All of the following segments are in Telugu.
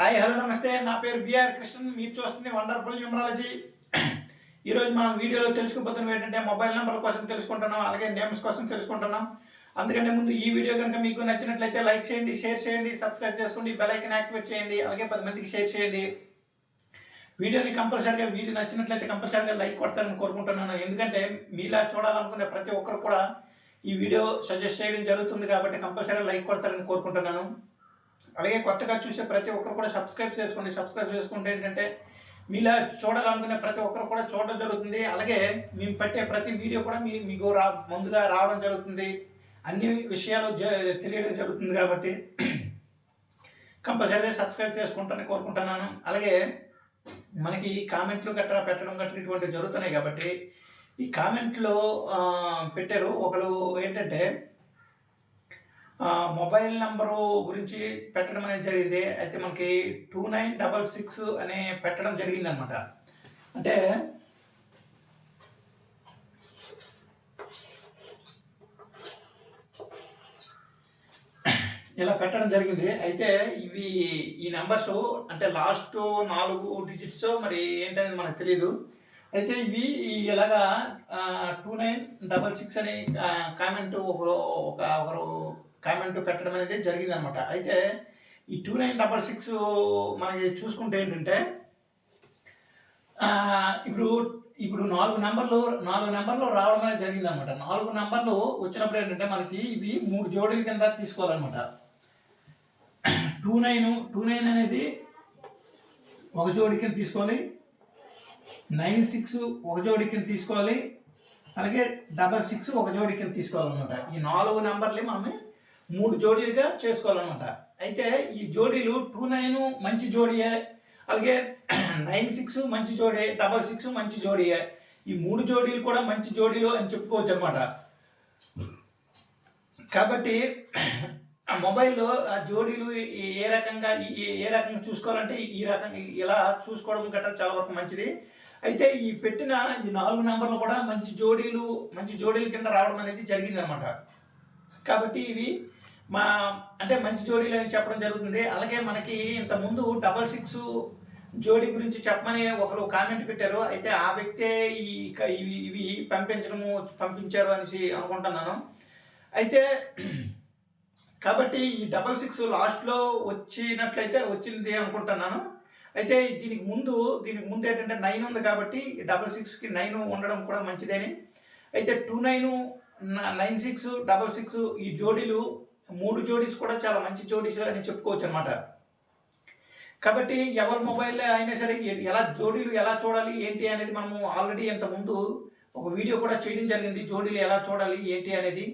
హాయ్ హలో నమస్తే. నా పేరు బిఆర్ కృష్ణన్. మీరు చూస్తుంది వండర్ఫుల్ న్యూమరాలజీ. ఈరోజు మనం వీడియోలో తెలుసుకోబోతున్నవి ఏంటంటే మొబైల్ నెంబర్ కోసం తెలుసుకుంటున్నాం అలాగే నేమ్స్ కోసం తెలుసుకుంటున్నాం. అందుకంటే ముందు ఈ వీడియో కనుక మీకు నచ్చినట్లయితే లైక్ చేయండి షేర్ చేయండి సబ్స్క్రైబ్ చేసుకోండి బెల్ ఐకన్ యాక్టివేట్ చేయండి అలాగే పది మందికి షేర్ చేయండి. వీడియోని కంపల్సరీగా వీడియో నచ్చినట్లయితే కంపల్సరీగా లైక్ కొడతారని కోరుకుంటున్నాను. ఎందుకంటే మీలా చూడాలనుకునే ప్రతి ఒక్కరు కూడా ఈ వీడియో సజెస్ట్ చేయడం జరుగుతుంది కాబట్టి కంపల్సరీగా లైక్ కొడతారని కోరుకుంటున్నాను. అలాగే కొత్తగా చూసే ప్రతి ఒక్కరు కూడా సబ్స్క్రైబ్ చేసుకోండి. సబ్స్క్రైబ్ చేసుకుంటే ఏంటంటే మీలా చూడాలనుకునే ప్రతి ఒక్కరు కూడా చూడడం జరుగుతుంది. అలాగే మేము పెట్టే ప్రతి వీడియో కూడా మీ మీకు రా ముందుగా రావడం జరుగుతుంది. అన్ని విషయాలు తెలియడం జరుగుతుంది కాబట్టి కంపల్సరీగా సబ్స్క్రైబ్ చేసుకుంటానని కోరుకుంటున్నాను. అలాగే మనకి కామెంట్లు గట్రా పెట్టడం గట్రా ఇటువంటివి జరుగుతున్నాయి కాబట్టి ఈ కామెంట్లో పెట్టారు. ఒకరు ఏంటంటే మొబైల్ నంబరు గురించి పెట్టడం అనేది జరిగింది. అయితే మనకి టూ నైన్ డబల్ సిక్స్ అనే పెట్టడం జరిగింది అనమాట అంటే ఇలా పెట్టడం జరిగింది. అయితే ఇవి ఈ నెంబర్స్ అంటే లాస్ట్ నాలుగు డిజిట్స్ మరి ఏంటనేది మనకు తెలియదు అయితే ఇవి ఇలాగా టూ నైన్ డబల్ సిక్స్ అనే కామెంట్ ఒకరు ఒక ఒకరు కామెంట్ పెట్టడం అనేది జరిగింది అనమాట అయితే ఈ టూ నైన్ డబల్ సిక్స్ మనకి చూసుకుంటే ఏంటంటే ఇప్పుడు ఇప్పుడు నాలుగు నెంబర్లు నాలుగు నెంబర్లు రావడం అనేది జరిగింది అనమాట నాలుగు నెంబర్లు వచ్చినప్పుడు ఏంటంటే మనకి ఇవి మూడు జోడీల కింద తీసుకోవాలన్నమాట. టూ నైన్ టూ నైన్ అనేది ఒక జోడి కింద తీసుకోవాలి. నైన్ సిక్స్ ఒక జోడి కింద తీసుకోవాలి. అలాగే డబల్ సిక్స్ ఒక జోడి కింద తీసుకోవాలన్నమాట. ఈ నాలుగు నెంబర్లే మనం మూడు జోడీలుగా చేసుకోవాలన్నమాట. అయితే ఈ జోడీలు టూ నైన్ మంచి జోడియే అలాగే నైన్ సిక్స్ మంచి జోడే డబల్ సిక్స్ మంచి జోడియే. ఈ మూడు జోడీలు కూడా మంచి జోడీలు అని చెప్పుకోవచ్చు అనమాట కాబట్టి ఆ మొబైల్లో ఆ జోడీలు ఏ- రకంగా ఏ- ఏ రకంగా చూసుకోవాలంటే ఈ రకంగా ఇలా చూసుకోవడం గట్రా చాలా వరకు మంచిది. అయితే ఈ పెట్టిన ఈ నాలుగు నెంబర్లు కూడా మంచి జోడీలు మంచి జోడీల కింద రావడం అనేది జరిగిందనమాట కాబట్టి ఇవి మా అంటే మంచి జోడీలు అని చెప్పడం జరుగుతుంది. అలాగే మనకి ఇంత ముందు డబల్ సిక్స్ జోడీ గురించి చెప్పమని ఒకరు కామెంట్ పెట్టారు. అయితే ఆ వ్యక్తే ఈ ఇవి పంపించడము పంపించారు అనేసి అనుకుంటున్నాను. అయితే కాబట్టి ఈ డబల్ సిక్స్ లాస్ట్లో వచ్చినట్లయితే వచ్చింది అనుకుంటున్నాను. అయితే దీనికి ముందు దీనికి ముందు ఏంటంటే నైన్ ఉంది కాబట్టి డబల్ సిక్స్కి నైన్ ఉండడం కూడా మంచిదని. అయితే two nine nine six double six ఈ జోడీలు మూడు జోడీస్ కూడా చాలా మంచి జోడీస్ అని చెప్పుకోవచ్చు అనమాట కాబట్టి ఎవరి మొబైల్లో అయినా సరే ఎలా జోడీలు ఎలా చూడాలి ఏంటి అనేది మనము ఆల్రెడీ ఇంత ముందు ఒక వీడియో కూడా చేయడం జరిగింది జోడీలు ఎలా చూడాలి ఏంటి అనేది.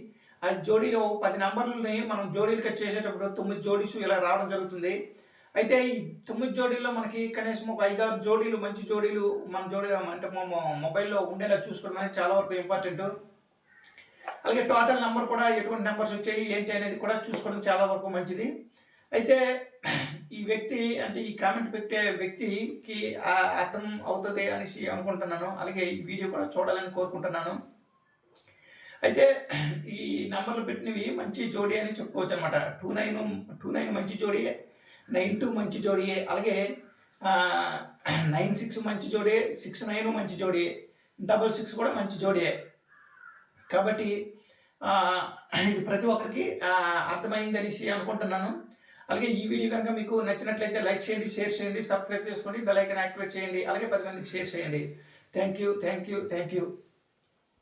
ఆ జోడీలో పది నెంబర్లని మనం జోడీలుగా చేసేటప్పుడు తొమ్మిది జోడీస్ ఇలా రావడం జరుగుతుంది. అయితే ఈ తొమ్మిది జోడీల్లో మనకి కనీసం ఒక ఐదారు జోడీలు మంచి జోడీలు మన జోడీ అంటే మన మొబైల్లో ఉండేలా చూసుకోవడం అనేది చాలా వరకు ఇంపార్టెంట్. అలాగే టోటల్ నెంబర్ కూడా ఎటువంటి నెంబర్స్ వచ్చాయి ఏంటి అనేది కూడా చూసుకోవడం చాలా వరకు మంచిది. అయితే ఈ వ్యక్తి అంటే ఈ కామెంట్ పెట్టే వ్యక్తికి అర్థం అవుతుంది అనేసి అనుకుంటున్నాను. అలాగే ఈ వీడియో కూడా చూడాలని కోరుకుంటున్నాను. అయితే ఈ నెంబర్లు పెట్టినవి మంచి జోడీ అని చెప్పుకోవచ్చు అనమాట టూ నైన్ టూ నైన్ మంచి జోడీ నైన్ టూ మంచి జోడీ అలాగే నైన్ సిక్స్ మంచి జోడీ సిక్స్ నైన్ మంచి జోడీ డబల్ సిక్స్ కూడా మంచి జోడీ. కాబట్టి ఇది ప్రతి ఒక్కరికి అర్థమైంది అనేసి అనుకుంటున్నాను. అలాగే ఈ వీడియో కనుక మీకు నచ్చినట్లయితే లైక్ చేయండి షేర్ చేయండి సబ్స్క్రైబ్ చేసుకోండి బెల్ ఐకన్ యాక్టివేట్ చేయండి అలాగే పది మందికి షేర్ చేయండి. Thank you thank you thank you.